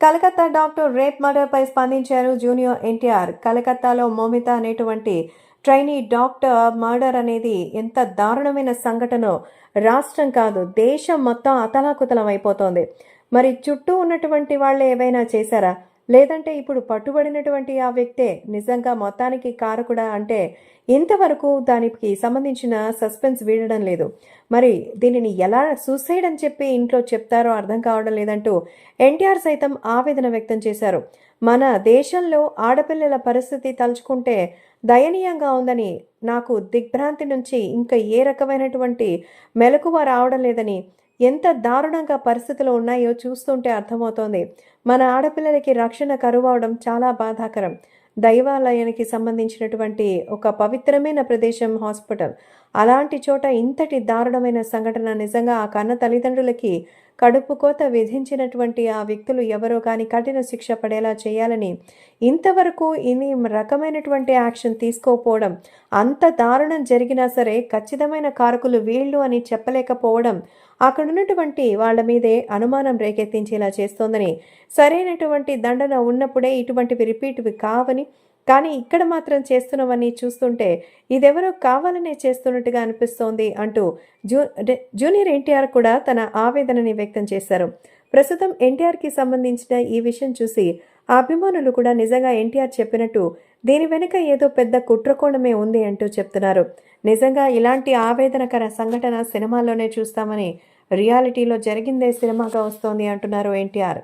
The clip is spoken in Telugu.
కలకత్తా డాక్టర్ రేప్ మర్డర్పై స్పందించారు జూనియర్ ఎన్టీఆర్. కలకత్తాలో మోమిత అనేటువంటి ట్రైనీ డాక్టర్ మర్డర్ అనేది ఎంత దారుణమైన సంఘటనో రాష్ట్రం కాదు దేశం మొత్తం అతలాకుతలం అయిపోతోంది. మరి చుట్టూ ఉన్నటువంటి వాళ్ళు ఏవైనా చేశారా? లేదంటే ఇప్పుడు పట్టుబడినటువంటి ఆ వ్యక్తే నిజంగా మొత్తానికి కారకుడా అంటే ఇంతవరకు దానికి సంబంధించిన సస్పెన్స్ వీడడం లేదు. మరి దీనిని ఎలా సూసైడ్ అని చెప్పి ఇంట్లో చెప్తారో అర్థం కావడం లేదంటూ ఎన్టీఆర్ సైతం ఆవేదన వ్యక్తం చేశారు. మన దేశంలో ఆడపిల్లల పరిస్థితి తలుచుకుంటే దయనీయంగా ఉందని నాకు దిగ్భ్రాంతి నుంచి ఇంకా ఏ రకమైనటువంటి మెలకువ రావడం లేదని ఎంత దారుణంగా పరిస్థితులు ఉన్నాయో చూస్తుంటే అర్థమవుతోంది. మన ఆడపిల్లలకి రక్షణ కరువవడం చాలా బాధాకరం. దైవాలయానికి సంబంధించినటువంటి ఒక పవిత్రమైన ప్రదేశం హాస్పిటల్. అలాంటి చోట ఇంతటి దారుణమైన సంఘటన నిజంగా ఆ కన్న తల్లిదండ్రులకి కడుపు కోత విధించినటువంటి ఆ వ్యక్తులు ఎవరో కానీ కఠిన శిక్ష పడేలా చేయాలని ఇంతవరకు ఇన్ని రకమైనటువంటి యాక్షన్ తీసుకోకపోవడం అంత దారుణం జరిగినా సరే ఖచ్చితమైన కారకులు వీళ్ళు అని చెప్పలేకపోవడం అక్కడ ఉన్నటువంటి వాళ్ళ మీదే అనుమానం రేకెత్తించేలా చేస్తోందని సరైనటువంటి దండన ఉన్నప్పుడే ఇటువంటివి రిపీట్వి కావని కానీ ఇక్కడ మాత్రం చేస్తున్నవన్నీ చూస్తుంటే ఇదెవరో కావాలనే చేస్తున్నట్టుగా అనిపిస్తోంది అంటూ జూ జూనియర్ ఎన్టీఆర్ కూడా తన ఆవేదనని వ్యక్తం చేశారు. ప్రస్తుతం ఎన్టీఆర్కి సంబంధించిన ఈ విషయం చూసి ఆ అభిమానులు కూడా నిజంగా ఎన్టీఆర్ చెప్పినట్టు దీని వెనుక ఏదో పెద్ద కుట్రకోణమే ఉంది అంటూ చెప్తున్నారు. నిజంగా ఇలాంటి ఆవేదనకర సంఘటన సినిమాలోనే చూస్తామని రియాలిటీలో జరిగిందే సినిమాగా వస్తోంది అంటున్నారు ఎన్టీఆర్.